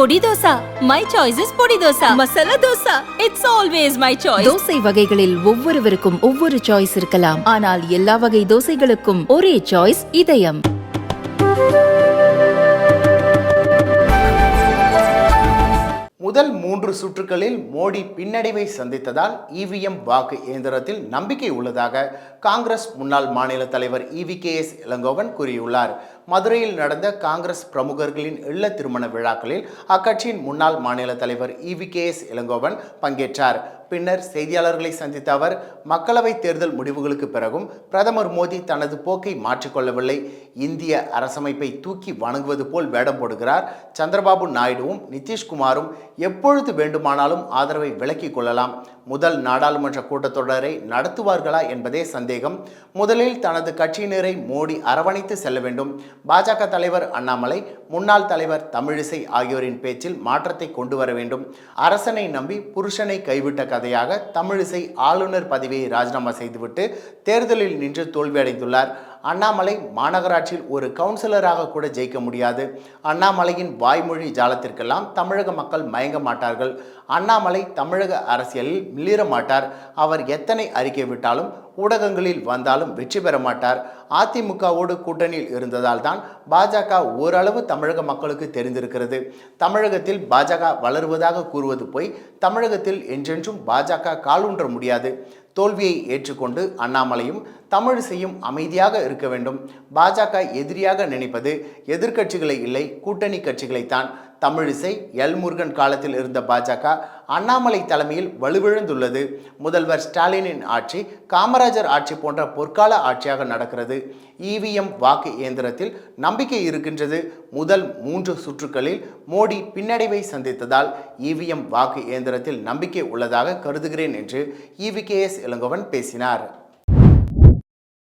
பொடி dosa. My choice is podi dosa. Masala dosa. It's always my choice dosa வகைகளில் ஒவ்வொருவருக்கும் ஒவ்வொரு சாய்ஸ் இருக்கலாம். ஆனால் எல்லா வகை தோசைகளுக்கும் ஒரே சாய்ஸ் இதயம். முதல் மூன்று சுற்றுகளில் மோடி பின்னடைவை சந்தித்ததால் இவிஎம் வாக்கு இயந்திரத்தில் நம்பிக்கை உள்ளதாக காங்கிரஸ் முன்னாள் மாநில தலைவர் இவி கே எஸ் இளங்கோவன் கூறியுள்ளார். மதுரையில் நடந்த காங்கிரஸ் பிரமுகர்களின் இல்ல திருமண விழாக்களில் அக்கட்சியின் முன்னாள் மாநில தலைவர் இவி கே எஸ் இளங்கோவன் பங்கேற்றார். பின்னர் செய்தியாளர்களை சந்தித்த அவர் மக்களவைத் தேர்தல் முடிவுகளுக்கு பிறகும் பிரதமர் மோடி தனது போக்கை மாற்றிக்கொள்ளவில்லை இந்திய அரசமைப்பை தூக்கி வணங்குவது போல் வேடம் போடுகிறார். சந்திரபாபு நாயுடுவும் நிதிஷ்குமாரும் எப்பொழுது வேண்டுமானாலும் ஆதரவை விலக்கிக் கொள்ளலாம். முதல் நாடாளுமன்ற கூட்டத்தொடரை நடத்துவார்களா என்பதே சந்தேகம். முதலில் தனது கட்சியினரை மோடி அரவணைத்து செல்ல வேண்டும். பாஜக தலைவர் அண்ணாமலை முன்னாள் தலைவர் தமிழிசை ஆகியோரின் பேச்சில் மாற்றத்தை கொண்டு வர வேண்டும். அரசனை நம்பி புருஷனை கைவிட்ட கதையாக தமிழிசை ஆளுநர் பதவியை ராஜினாமா செய்துவிட்டு தேர்தலில் நின்று தோல்வியடைந்துள்ளார். அண்ணாமலை மாநகராட்சியில் ஒரு கவுன்சிலராக கூட ஜெயிக்க முடியாது. அண்ணாமலையின் வாய்மொழி ஜாலத்திற்கெல்லாம் தமிழக மக்கள் மயங்க மாட்டார்கள். அண்ணாமலை தமிழக அரசியலில் மிளிர மாட்டார். அவர் எத்தனை அறிக்கை விட்டாலும் ஊடகங்களில் வந்தாலும் வெற்றி பெற மாட்டார். அதிமுகவோடு கூட்டணியில் இருந்ததால் தான் பாஜக ஓரளவு தமிழக மக்களுக்கு தெரிந்திருக்கிறது. தமிழகத்தில் பாஜக வளருவதாக கூறுவது போய் தமிழகத்தில் என்றென்றும் பாஜக காலூன்ற முடியாது. தோல்வியை ஏற்றுக்கொண்டு அண்ணாமலையும் தமிழிசையும் அமைதியாக இருக்க வேண்டும். பாஜக எதிரியாக நினைப்பது எதிர்க்கட்சிகளை இல்லை கூட்டணி கட்சிகளைத்தான் தமிழிசை எல் முருகன் காலத்தில் இருந்த பாஜக அண்ணாமலை தலைமையில் வலுவிழந்துள்ளது. முதல்வர் ஸ்டாலினின் ஆட்சி காமராஜர் ஆட்சி போன்ற பொற்கால ஆட்சியாக நடக்கிறது. இவிஎம் வாக்கு இயந்திரத்தில் நம்பிக்கை இருக்கின்றது. முதல் மூன்று சுற்றுகளில் மோடி பின்னடைவை சந்தித்ததால் இவிஎம் வாக்கு இயந்திரத்தில் நம்பிக்கை உள்ளதாக கருதுகிறேன் என்று இவி கே எஸ் இளங்கோவன் பேசினார்.